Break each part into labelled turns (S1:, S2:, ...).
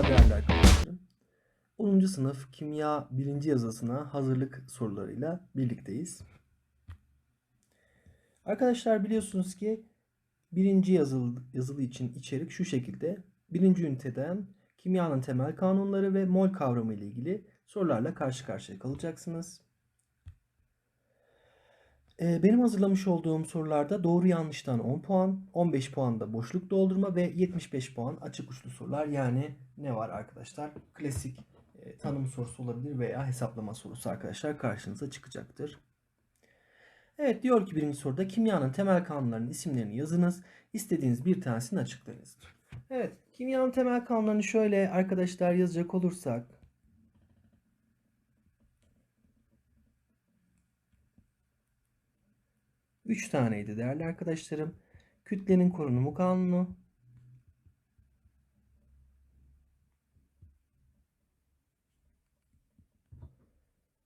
S1: Merhaba değerli arkadaşlarım. 10. sınıf kimya 1. yazısına hazırlık sorularıyla birlikteyiz. Arkadaşlar biliyorsunuz ki 1. yazılı, yazılı için içerik şu şekilde. 1. üniteden kimyanın temel kanunları ve mol kavramı ile ilgili sorularla karşı karşıya kalacaksınız. Ee, Benim hazırlamış olduğum sorularda doğru yanlıştan 10 puan, 15 puan da boşluk doldurma ve 75 puan açık uçlu sorular. Yani ne var arkadaşlar? Klasik e, tanım sorusu olabilir veya hesaplama sorusu arkadaşlar karşınıza çıkacaktır. Evet diyor ki birinci soruda kimyanın temel kanunlarının isimlerini yazınız. İstediğiniz bir tanesini açıklayınız. Evet kimyanın temel kanunlarını şöyle arkadaşlar yazacak olursak. Üç taneydi değerli arkadaşlarım. Kütlenin korunumu kanunu.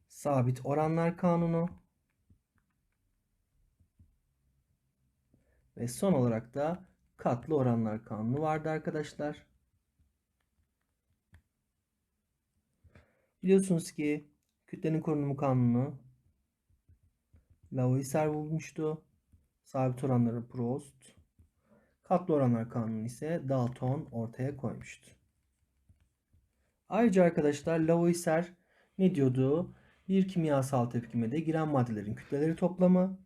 S1: Sabit oranlar kanunu. Ve son olarak da katlı oranlar kanunu vardı arkadaşlar. Biliyorsunuz ki kütlenin korunumu kanunu Lavoisier bulmuştu. Sabit oranları Proust. Katlı oranlar kanunu ise Dalton ortaya koymuştu. Ayrıca arkadaşlar Lavoisier ne diyordu? Bir kimyasal tepkimede giren maddelerin kütleleri toplamı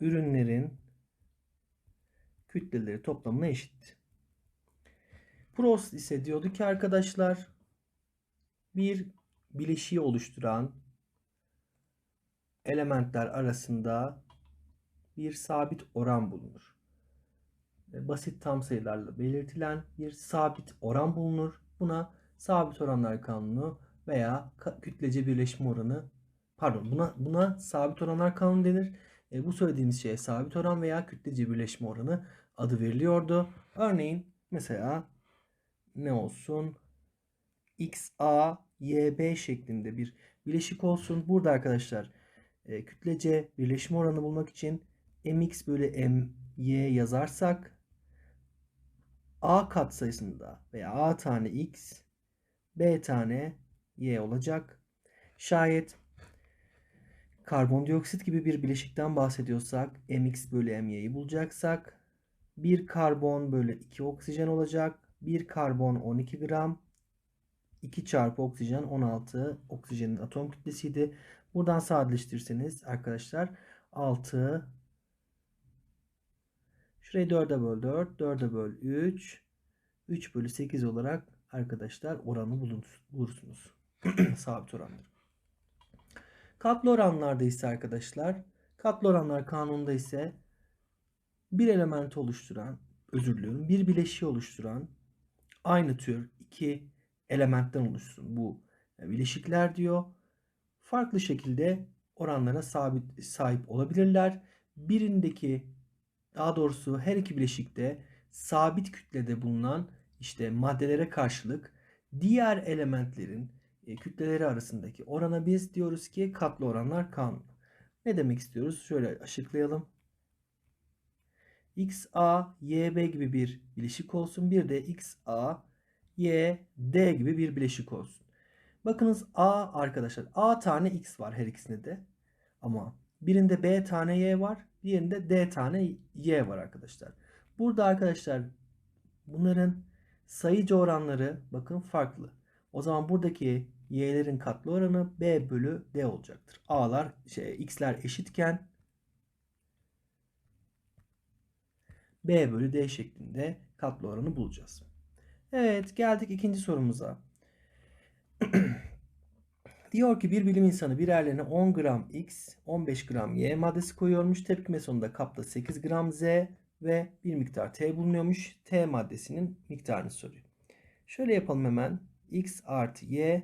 S1: ürünlerin kütleleri toplamına eşit. Prost ise diyordu ki arkadaşlar bir bileşiği oluşturan elementler arasında bir sabit oran bulunur. Basit tam sayılarla belirtilen bir sabit oran bulunur. Buna sabit oranlar kanunu veya kütlece birleşme oranı pardon buna buna sabit oranlar kanunu denir. E, bu söylediğimiz şeye sabit oran veya kütlece birleşme oranı adı veriliyordu. Örneğin mesela ne olsun? XA, YB şeklinde bir bileşik olsun. Burada arkadaşlar e, kütlece birleşme oranı bulmak için mx bölü my yazarsak A katsayısında veya A tane x, B tane y olacak. Şayet karbondioksit gibi bir bileşikten bahsediyorsak mx bölü my'yi bulacaksak 1 karbon bölü 2 oksijen olacak. 1 karbon 12 gram 2 çarpı oksijen 16 oksijenin atom kütlesiydi. Buradan sadeleştirirseniz arkadaşlar 6 şurayı 4'e böl 4 4'e böl 3 3 bölü 8 olarak arkadaşlar oranı bulursunuz. Sabit oranlar. Katlı oranlarda ise arkadaşlar katlı oranlar kanununda ise bir element oluşturan özür diliyorum bir bileşiği oluşturan aynı tür iki elementten oluşsun bu bileşikler diyor. Farklı şekilde oranlara sabit sahip olabilirler. Birindeki daha doğrusu her iki bileşikte sabit kütlede bulunan işte maddelere karşılık diğer elementlerin e, kütleleri arasındaki orana biz diyoruz ki katlı oranlar kanunu. Ne demek istiyoruz? Şöyle açıklayalım. XA, YB gibi bir bileşik olsun. Bir de XA, YD gibi bir bileşik olsun. Bakınız A arkadaşlar A tane X var her ikisinde de. Ama birinde B tane Y var. Diğerinde D tane Y var arkadaşlar. Burada arkadaşlar bunların sayıcı oranları bakın farklı. O zaman buradaki y'lerin katlı oranı b bölü d olacaktır. A'lar şey, x'ler eşitken b bölü d şeklinde katlı oranı bulacağız. Evet geldik ikinci sorumuza. Diyor ki bir bilim insanı birerlerine 10 gram X, 15 gram Y maddesi koyuyormuş. Tepkime sonunda kapta 8 gram Z ve bir miktar T bulunuyormuş. T maddesinin miktarını soruyor. Şöyle yapalım hemen. X artı Y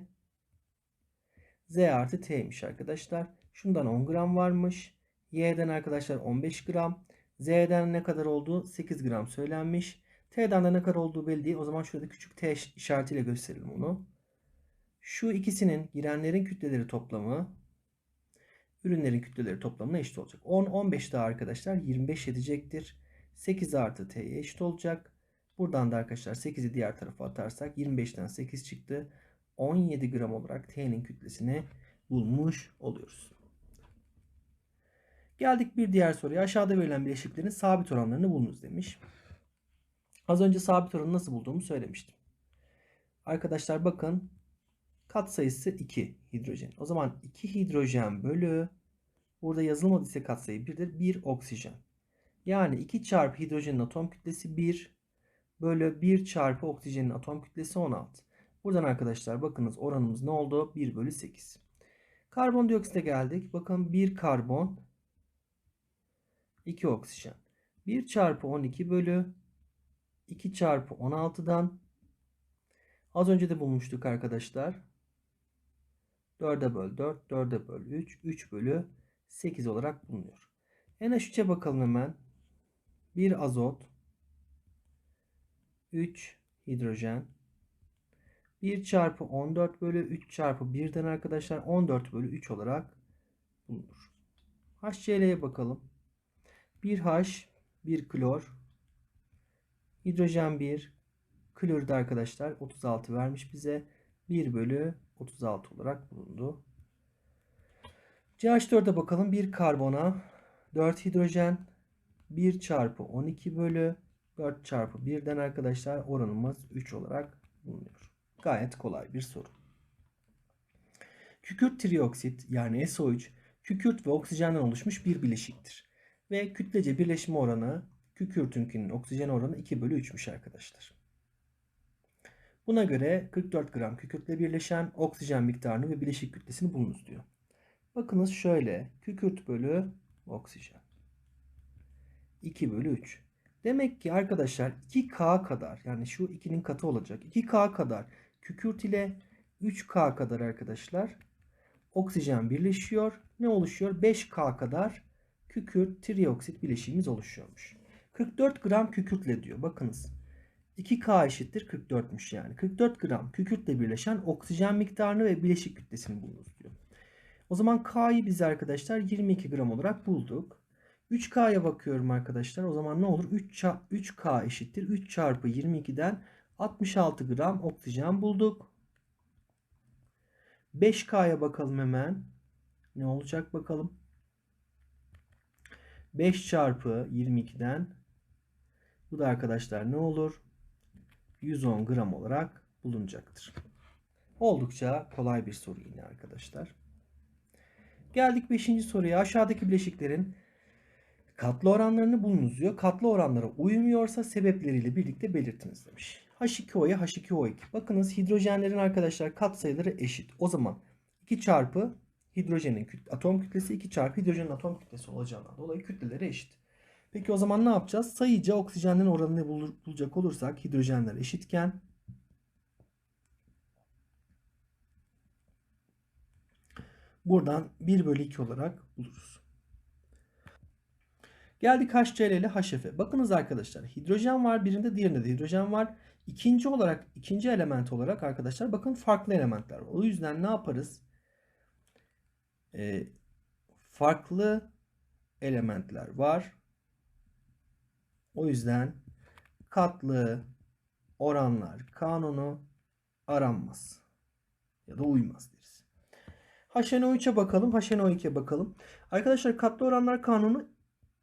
S1: Z artı T'ymiş arkadaşlar. Şundan 10 gram varmış. Y'den arkadaşlar 15 gram. Z'den ne kadar olduğu 8 gram söylenmiş. T'den de ne kadar olduğu belli değil. O zaman şurada küçük T işaretiyle gösterelim onu. Şu ikisinin girenlerin kütleleri toplamı ürünlerin kütleleri toplamına eşit olacak. 10, 15 daha arkadaşlar 25 edecektir. 8 artı t'ye eşit olacak. Buradan da arkadaşlar 8'i diğer tarafa atarsak 25'ten 8 çıktı. 17 gram olarak t'nin kütlesini bulmuş oluyoruz. Geldik bir diğer soruya. Aşağıda verilen bileşiklerin sabit oranlarını bulunuz demiş. Az önce sabit oranı nasıl bulduğumu söylemiştim. Arkadaşlar bakın kat sayısı 2 hidrojen. O zaman 2 hidrojen bölü burada yazılmadıysa katsayı 1'dir. 1 oksijen. Yani 2 çarpı hidrojenin atom kütlesi 1 bölü 1 çarpı oksijenin atom kütlesi 16. Buradan arkadaşlar bakınız oranımız ne oldu? 1 bölü 8. Karbondioksite geldik. Bakın 1 karbon 2 oksijen. 1 çarpı 12 bölü 2 çarpı 16'dan az önce de bulmuştuk arkadaşlar. 4'e böl 4, 4'e böl 3, 3 bölü 8 olarak bulunuyor. NH3'e bakalım hemen. 1 azot, 3 hidrojen, 1 çarpı 14 bölü 3 çarpı 1'den arkadaşlar 14 bölü 3 olarak bulunur. HCl'ye bakalım. 1H, 1 klor, hidrojen 1, klorür de arkadaşlar 36 vermiş bize. 1 bölü 36 olarak bulundu. CH4'e bakalım. 1 karbona, 4 hidrojen, 1 çarpı 12 bölü 4 çarpı 1'den arkadaşlar oranımız 3 olarak bulunuyor. Gayet kolay bir soru. Kükürt trioksit yani SO3 kükürt ve oksijenden oluşmuş bir bileşiktir. Ve kütlece birleşme oranı kükürtünkinin oksijen oranı 2 bölü 3'müş arkadaşlar. Buna göre 44 gram kükürtle birleşen oksijen miktarını ve bileşik kütlesini bulunuz diyor. Bakınız şöyle kükürt bölü oksijen. 2 bölü 3. Demek ki arkadaşlar 2K kadar yani şu 2'nin katı olacak. 2K kadar kükürt ile 3K kadar arkadaşlar oksijen birleşiyor. Ne oluşuyor? 5K kadar kükürt trioksit bileşiğimiz oluşuyormuş. 44 gram kükürtle diyor. Bakınız. 2K eşittir 44'müş yani. 44 gram kükürtle birleşen oksijen miktarını ve bileşik kütlesini bulunuz diyor. O zaman K'yı biz arkadaşlar 22 gram olarak bulduk. 3K'ya bakıyorum arkadaşlar. O zaman ne olur? 3, 3K eşittir. 3 çarpı 22'den 66 gram oksijen bulduk. 5K'ya bakalım hemen. Ne olacak bakalım. 5 çarpı 22'den bu da arkadaşlar ne olur? 110 gram olarak bulunacaktır. Oldukça kolay bir soru yine arkadaşlar. Geldik 5. soruya. Aşağıdaki bileşiklerin katlı oranlarını bulunuz diyor. Katlı oranlara uymuyorsa sebepleriyle birlikte belirtiniz demiş. H2O'ya H2O2. Bakınız hidrojenlerin arkadaşlar kat sayıları eşit. O zaman 2 çarpı hidrojenin atom kütlesi 2 çarpı hidrojenin atom kütlesi olacağından dolayı kütleleri eşit. Peki o zaman ne yapacağız? Sayıca oksijenlerin oranını bulacak olursak hidrojenler eşitken buradan 1 bölü 2 olarak buluruz. Geldik HCl ile HF'e. Bakınız arkadaşlar hidrojen var birinde diğerinde de hidrojen var. İkinci olarak ikinci element olarak arkadaşlar bakın farklı elementler. O yüzden ne yaparız? Ee, farklı elementler var. O yüzden katlı oranlar kanunu aranmaz. Ya da uymaz deriz. HNO3'e bakalım. HNO2'ye bakalım. Arkadaşlar katlı oranlar kanunu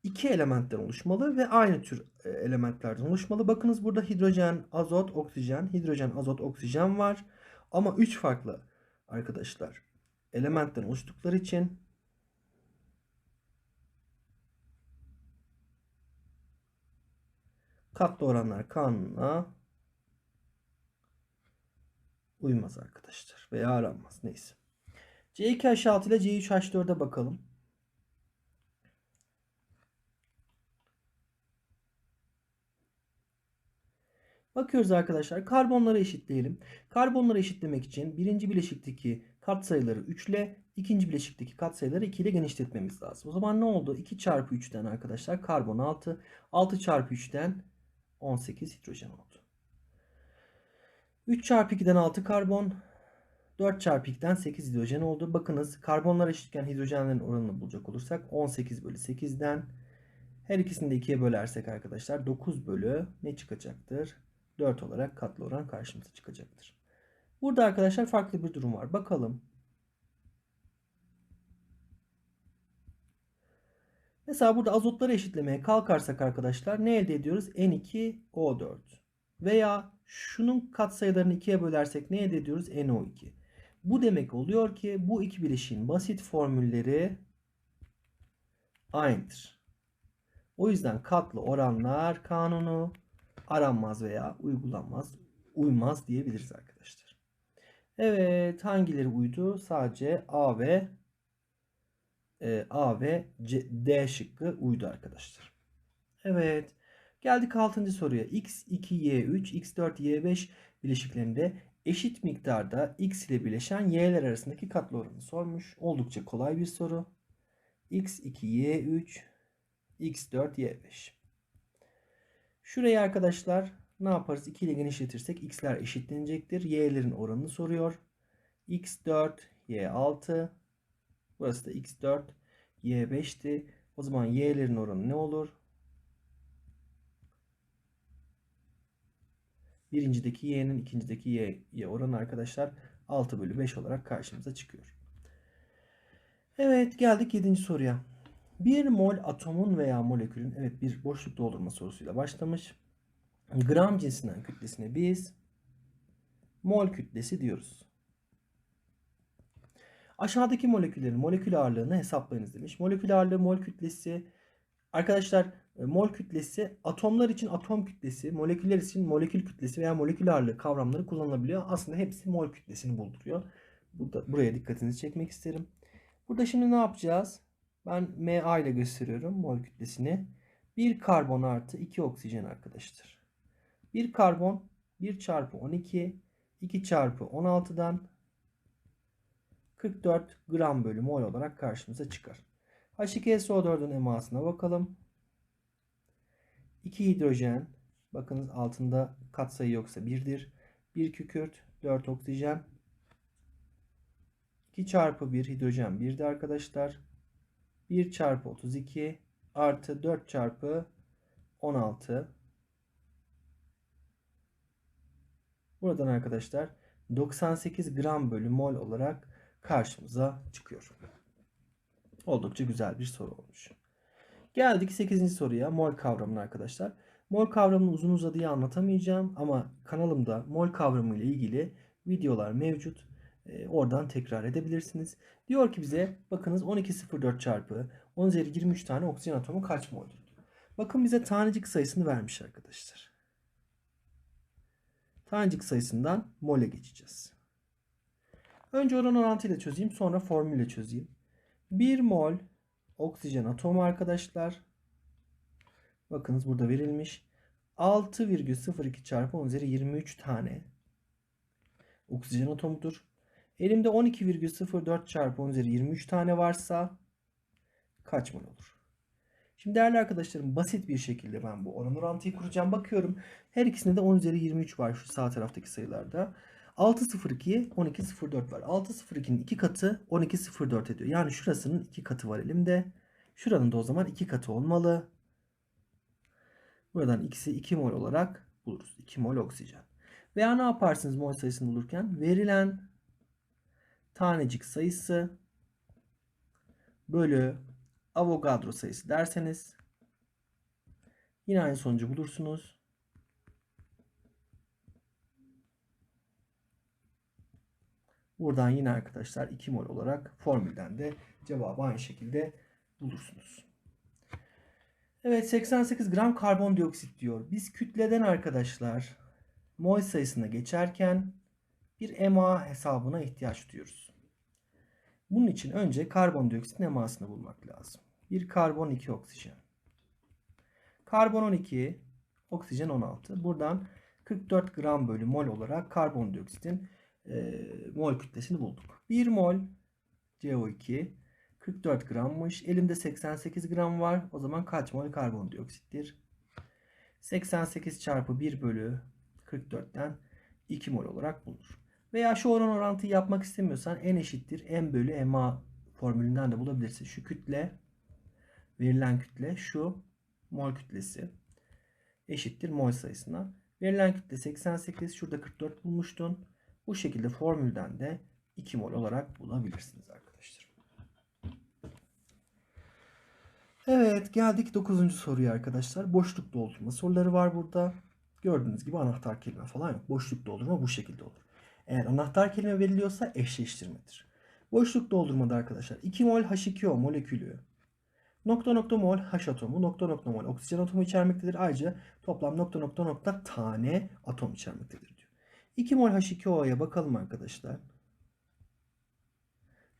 S1: iki elementten oluşmalı ve aynı tür e, elementlerden oluşmalı. Bakınız burada hidrojen, azot, oksijen, hidrojen, azot, oksijen var. Ama üç farklı arkadaşlar elementten oluştukları için katlı oranlar kanununa uymaz arkadaşlar. Veya aranmaz. Neyse. C2H6 ile C3H4'e bakalım. Bakıyoruz arkadaşlar. Karbonları eşitleyelim. Karbonları eşitlemek için birinci bileşikteki katsayıları 3 ile ikinci bileşikteki katsayıları 2 ile genişletmemiz lazım. O zaman ne oldu? 2 çarpı 3'ten arkadaşlar karbon 6. 6 çarpı 3'ten 18 hidrojen oldu. 3 çarpı 2'den 6 karbon. 4 çarpı 2'den 8 hidrojen oldu. Bakınız karbonlar eşitken hidrojenlerin oranını bulacak olursak 18 bölü 8'den her ikisini de 2'ye bölersek arkadaşlar 9 bölü ne çıkacaktır? 4 olarak katlı oran karşımıza çıkacaktır. Burada arkadaşlar farklı bir durum var. Bakalım. Mesela burada azotları eşitlemeye kalkarsak arkadaşlar ne elde ediyoruz? N2O4. Veya şunun katsayılarını 2'ye bölersek ne elde ediyoruz? NO2. Bu demek oluyor ki bu iki bileşiğin basit formülleri aynıdır. O yüzden katlı oranlar kanunu aranmaz veya uygulanmaz, uymaz diyebiliriz arkadaşlar. Evet, hangileri uydu? Sadece A ve e, A ve C, D şıkkı uydu arkadaşlar. Evet. Geldik 6. soruya. X2Y3, X4Y5 bileşiklerinde eşit miktarda X ile bileşen Y'ler arasındaki katlı oranı sormuş. Oldukça kolay bir soru. X2Y3, X4Y5. Şurayı arkadaşlar ne yaparız? 2 ile genişletirsek X'ler eşitlenecektir. Y'lerin oranını soruyor. X4, Y6. Burası da X4, Y5'ti. O zaman Y'lerin oranı ne olur? Birincideki Y'nin ikincideki Y, y oranı arkadaşlar 6 bölü 5 olarak karşımıza çıkıyor. Evet geldik 7. soruya. Bir mol atomun veya molekülün evet bir boşluk doldurma sorusuyla başlamış. Gram cinsinden kütlesine biz mol kütlesi diyoruz. Aşağıdaki moleküllerin molekül ağırlığını hesaplayınız demiş. Molekül ağırlığı mol kütlesi arkadaşlar e, mol kütlesi atomlar için atom kütlesi, moleküller için molekül kütlesi veya molekül ağırlığı kavramları kullanılabiliyor. Aslında hepsi mol kütlesini bulduruyor. Burada, buraya dikkatinizi çekmek isterim. Burada şimdi ne yapacağız? Ben Ma ile gösteriyorum mol kütlesini. 1 karbon artı 2 oksijen arkadaşlar. 1 karbon 1 çarpı 12 2 çarpı 16'dan 44 gram bölü mol olarak karşımıza çıkar. H2SO4'ün emasına bakalım. 2 hidrojen. Bakınız altında katsayı yoksa 1'dir. 1 kükürt, 4 oksijen. 2 çarpı 1 hidrojen 1'di arkadaşlar. 1 çarpı 32 artı 4 çarpı 16. Buradan arkadaşlar 98 gram bölü mol olarak karşımıza çıkıyor. Oldukça güzel bir soru olmuş. Geldik 8. soruya mol kavramına arkadaşlar. Mol kavramını uzun uzadıya anlatamayacağım ama kanalımda mol kavramı ile ilgili videolar mevcut. E, oradan tekrar edebilirsiniz. Diyor ki bize bakınız 12.04 çarpı 10 üzeri 23 tane oksijen atomu kaç mol'dur? Bakın bize tanecik sayısını vermiş arkadaşlar. Tanecik sayısından mole geçeceğiz. Önce oran orantıyla çözeyim sonra formülle çözeyim. 1 mol oksijen atomu arkadaşlar. Bakınız burada verilmiş. 6,02 çarpı 10 üzeri 23 tane oksijen atomudur. Elimde 12,04 çarpı 10 üzeri 23 tane varsa kaç mol olur? Şimdi değerli arkadaşlarım basit bir şekilde ben bu oran orantıyı kuracağım. Bakıyorum her ikisinde de 10 üzeri 23 var şu sağ taraftaki sayılarda. 602'ye 1204 var. 602'nin 2 katı 1204 ediyor. Yani şurasının 2 katı var elimde. Şuranın da o zaman 2 katı olmalı. Buradan ikisi 2 mol olarak buluruz. 2 mol oksijen. Veya ne yaparsınız mol sayısını bulurken? Verilen tanecik sayısı bölü Avogadro sayısı derseniz yine aynı sonucu bulursunuz. Buradan yine arkadaşlar 2 mol olarak formülden de cevabı aynı şekilde bulursunuz. Evet 88 gram karbondioksit diyor. Biz kütleden arkadaşlar mol sayısına geçerken bir EMA hesabına ihtiyaç duyuyoruz. Bunun için önce karbondioksitin emasını bulmak lazım. Bir karbon 2 oksijen. Karbon 12, oksijen 16. Buradan 44 gram bölü mol olarak karbondioksitin e, mol kütlesini bulduk. 1 mol CO2 44 grammış. Elimde 88 gram var. O zaman kaç mol karbondioksittir? 88 çarpı 1 bölü 44'ten 2 mol olarak bulunur. Veya şu oran orantıyı yapmak istemiyorsan n eşittir m bölü ma formülünden de bulabilirsin. Şu kütle verilen kütle şu mol kütlesi eşittir mol sayısına. Verilen kütle 88. Şurada 44 bulmuştun. Bu şekilde formülden de 2 mol olarak bulabilirsiniz arkadaşlar. Evet geldik 9. soruya arkadaşlar. Boşluk doldurma soruları var burada. Gördüğünüz gibi anahtar kelime falan yok. Boşluk doldurma bu şekilde olur. Eğer anahtar kelime veriliyorsa eşleştirmedir. Boşluk doldurmada arkadaşlar 2 mol H2O molekülü nokta nokta mol H atomu nokta nokta mol oksijen atomu içermektedir. Ayrıca toplam nokta nokta nokta tane atom içermektedir diyor. 2 mol H2O'ya bakalım arkadaşlar.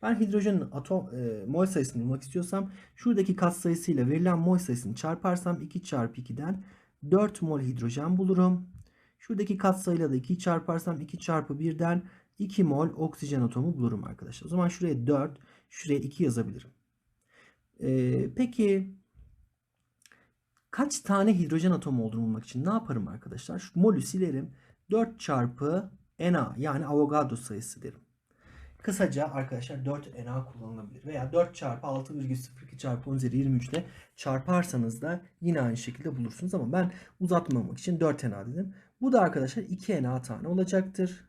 S1: Ben hidrojenin atom e, mol sayısını bulmak istiyorsam şuradaki katsayısıyla verilen mol sayısını çarparsam 2 çarpı 2'den 4 mol hidrojen bulurum. Şuradaki katsayıyla da 2 çarparsam 2 çarpı 1'den 2 mol oksijen atomu bulurum arkadaşlar. O zaman şuraya 4, şuraya 2 yazabilirim. Ee, peki kaç tane hidrojen atomu olduğunu bulmak için ne yaparım arkadaşlar? Şu molü silerim. 4 çarpı Na yani Avogadro sayısı derim. Kısaca arkadaşlar 4 Na kullanılabilir. Veya 4 çarpı 6,02 çarpı 10 üzeri 23 ile çarparsanız da yine aynı şekilde bulursunuz. Ama ben uzatmamak için 4 Na dedim. Bu da arkadaşlar 2 Na tane olacaktır.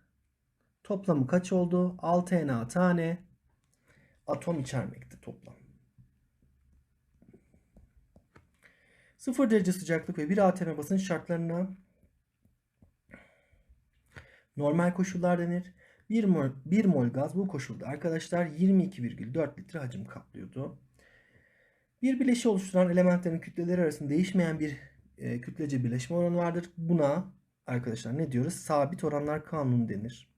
S1: Toplamı kaç oldu? 6 Na tane atom içermekte toplam. 0 derece sıcaklık ve 1 atm basınç şartlarına normal koşullar denir. 1 mol, 1 mol gaz bu koşulda arkadaşlar 22,4 litre hacim kaplıyordu. Bir bileşi oluşturan elementlerin kütleleri arasında değişmeyen bir e, kütlece birleşme oranı vardır. Buna arkadaşlar ne diyoruz? Sabit oranlar kanunu denir.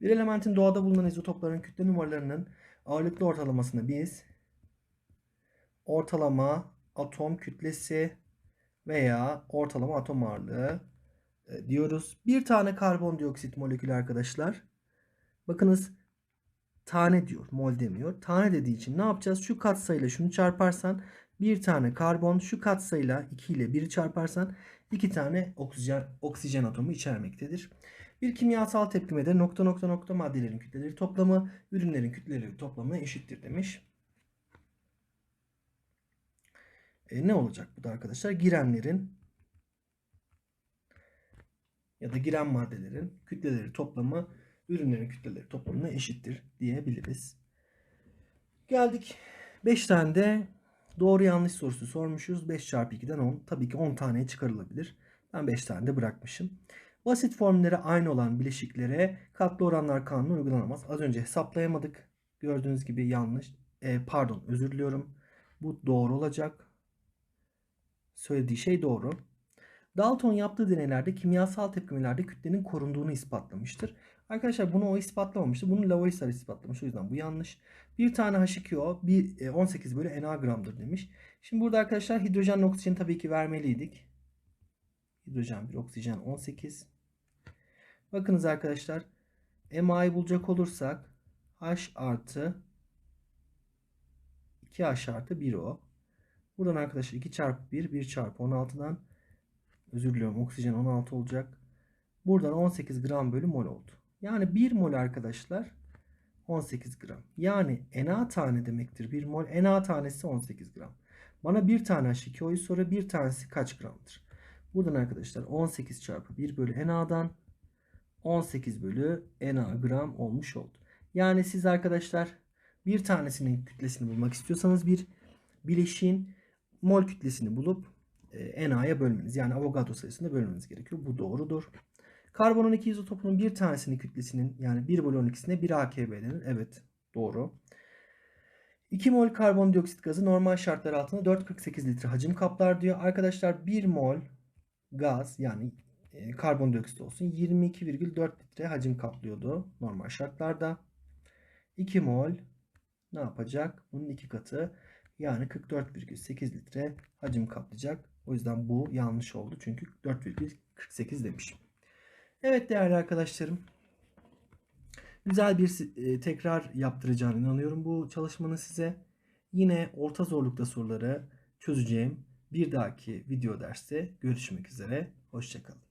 S1: Bir elementin doğada bulunan izotopların kütle numaralarının ağırlıklı ortalamasını biz ortalama atom kütlesi veya ortalama atom ağırlığı e, diyoruz. Bir tane karbondioksit molekülü arkadaşlar. Bakınız tane diyor. Mol demiyor. Tane dediği için ne yapacağız? Şu katsayıyla şunu çarparsan bir tane karbon şu katsayıyla 2 ile 1'i çarparsan 2 tane oksijen, oksijen atomu içermektedir. Bir kimyasal tepkimede nokta nokta nokta maddelerin kütleleri toplamı ürünlerin kütleleri toplamına eşittir demiş. E, ne olacak bu da arkadaşlar? Girenlerin ya da giren maddelerin kütleleri toplamı ürünlerin kütleleri toplamına eşittir diyebiliriz. Geldik 5 tane de doğru yanlış sorusu sormuşuz. 5 çarpı 2'den 10. Tabii ki 10 taneye çıkarılabilir. Ben 5 tane de bırakmışım. Basit formülleri aynı olan bileşiklere katlı oranlar kanunu uygulanamaz. Az önce hesaplayamadık. Gördüğünüz gibi yanlış. E, pardon özür diliyorum. Bu doğru olacak. Söylediği şey doğru. Dalton yaptığı deneylerde kimyasal tepkimelerde kütlenin korunduğunu ispatlamıştır. Arkadaşlar bunu o ispatlamamıştı. Bunu Lavoisier ispatlamış. O yüzden bu yanlış. Bir tane H2O bir, 18 e, bölü Na gramdır demiş. Şimdi burada arkadaşlar hidrojen oksijen tabii ki vermeliydik. Hidrojen bir oksijen 18. Bakınız arkadaşlar. MA'yı bulacak olursak H artı 2H artı 1O. Buradan arkadaşlar 2 çarpı 1 1 çarpı 16'dan özür diliyorum oksijen 16 olacak. Buradan 18 gram bölü mol oldu. Yani 1 mol arkadaşlar 18 gram. Yani Na tane demektir 1 mol. Na tanesi 18 gram. Bana bir tane H2O'yu soru bir tanesi kaç gramdır? Buradan arkadaşlar 18 çarpı 1 bölü Na'dan 18 bölü Na gram olmuş oldu. Yani siz arkadaşlar bir tanesinin kütlesini bulmak istiyorsanız bir bileşiğin mol kütlesini bulup e, Na'ya bölmeniz yani Avogadro sayısında bölmeniz gerekiyor. Bu doğrudur. Karbon 12 izotopunun bir tanesinin kütlesinin yani 1 bölü 12'sine 1 AKB denir. Evet doğru. 2 mol karbondioksit gazı normal şartlar altında 4,48 litre hacim kaplar diyor. Arkadaşlar 1 mol gaz yani e, karbondioksit olsun 22,4 litre hacim kaplıyordu normal şartlarda. 2 mol ne yapacak? Bunun iki katı yani 44,8 litre hacim kaplayacak. O yüzden bu yanlış oldu. Çünkü 4,48 demiş. Evet değerli arkadaşlarım. Güzel bir e, tekrar yaptıracağını inanıyorum bu çalışmanın size. Yine orta zorlukta soruları çözeceğim. Bir dahaki video derste görüşmek üzere. Hoşçakalın.